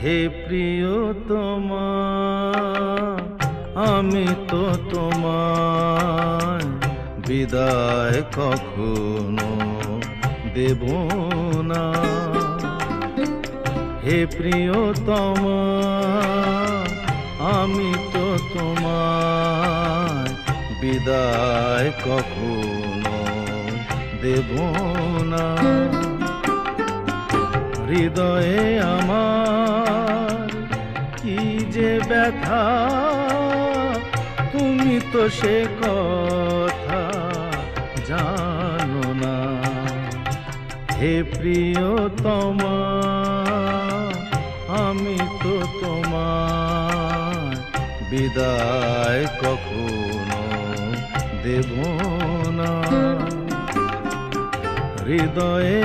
হে প্রিয় তোমা আমি তো তোমায় বিদায় কখনো দেব না। হে প্রিয় তোমা আমি তো তোমায় বিদায় কখনো দেব না। হৃদয়ে আমার, কি যে ব্যথা, তুমি তো সে কথা জানো না। হে প্রিয়তম, আমি তো তোমার বিদায় কখনো দেব না। হৃদয়ে